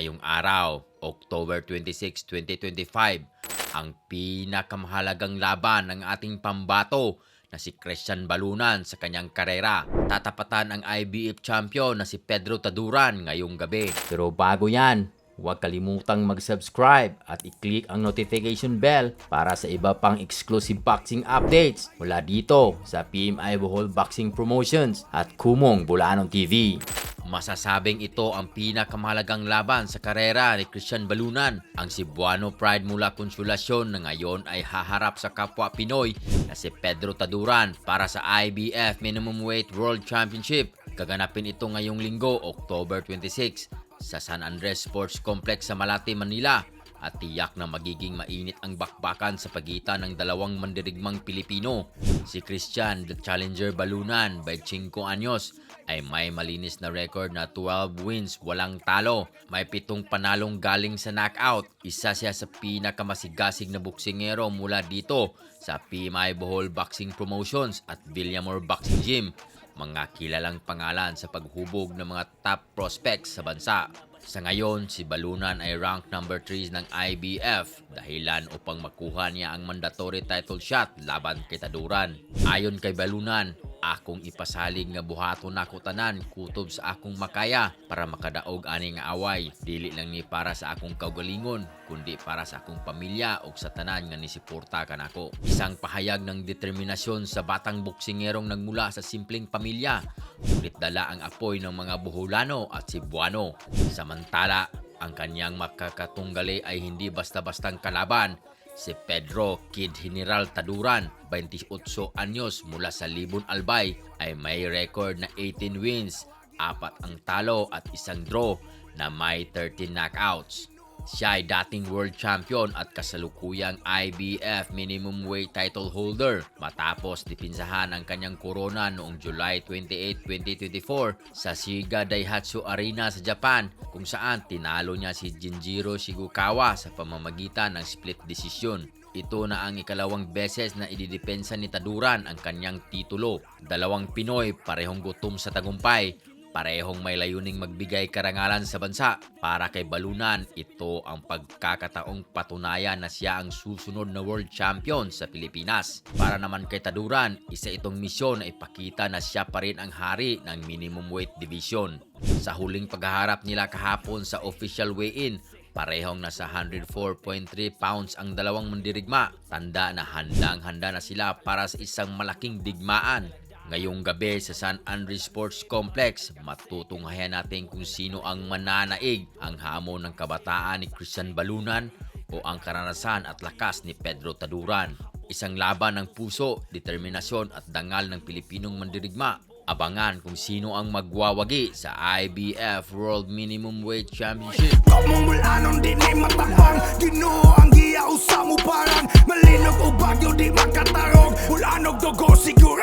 Ngayong araw, October 26, 2025, ang pinakamahalagang laban ng ating pambato na si Christian Balunan sa kanyang karera. Tatapatan ang IBF champion na si Pedro Taduran ngayong gabi. Pero bago yan, huwag kalimutang mag-subscribe at i-click ang notification bell para sa iba pang exclusive boxing updates mula dito sa PMI Bohol Boxing Promotions at Kumong Bulanon TV. Masasabing ito ang pinakamahalagang laban sa karera ni Christian Balunan. Ang Cebuano Pride mula Consolacion na ngayon ay haharap sa kapwa Pinoy na si Pedro Taduran para sa IBF Minimum Weight World Championship. Gaganapin ito ngayong linggo, October 26 sa San Andres Sports Complex sa Malate, Manila at tiyak na magiging mainit ang bakbakan sa pagitan ng dalawang mandirigmang Pilipino. Si Christian, the challenger balunan by 5 anyos, ay may malinis na record na 12 wins, walang talo. May pitong panalong galing sa knockout. Isa siya sa pinakamasigasig na boksingero mula dito sa PMI Bohol Boxing Promotions at Villamor Boxing Gym mga kilalang pangalan sa paghubog ng mga top prospects sa bansa. Sa ngayon, si Balunan ay rank number 3 ng IBF dahilan upang makuha niya ang mandatory title shot laban kay Taduran. Ayon kay Balunan, akong ipasalig nga buhaton nako tanan kutob sa akong makaya para makadaog ani nga away. Dili lang ni para sa akong kaugalingon kundi para sa akong pamilya ug sa tanan nga nisuporta kanako isang pahayag ng determinasyon sa batang boksingerong nagmula sa simpleng pamilya ngunit dala ang apoy ng mga Buholano at Cebuano. Samantala ang kanyang makakatunggali ay hindi basta-bastang kalaban Si Pedro Kid General Taduran, 28 anyos mula sa Libon Albay, ay may record na 18 wins, apat ang talo at isang draw na may 13 knockouts. Siya ay dating world champion at kasalukuyang IBF minimum weight title holder matapos dipinsahan ang kanyang korona noong July 28, 2024 sa Shiga Daihatsu Arena sa Japan kung saan tinalo niya si Jinjiro Shigukawa sa pamamagitan ng split decision. Ito na ang ikalawang beses na ididepensa ni Taduran ang kanyang titulo. Dalawang Pinoy parehong gutom sa tagumpay Parehong may layuning magbigay karangalan sa bansa. Para kay Balunan, ito ang pagkakataong patunayan na siya ang susunod na world champion sa Pilipinas. Para naman kay Taduran, isa itong misyon na ipakita na siya pa rin ang hari ng minimum weight division. Sa huling paghaharap nila kahapon sa official weigh-in, Parehong nasa 104.3 pounds ang dalawang mandirigma. Tanda na handang-handa na sila para sa isang malaking digmaan. Ngayong gabi sa San Andres Sports Complex, matutunghayan natin kung sino ang mananaig ang hamon ng kabataan ni Christian Balunan o ang karanasan at lakas ni Pedro Taduran. Isang laban ng puso, determinasyon at dangal ng Pilipinong mandirigma. Abangan kung sino ang magwawagi sa IBF World Minimum Weight Championship. Kamong mula nun di Ginoo ang giya usa mo parang Malinog o di makatarog Ulanog dugo siguro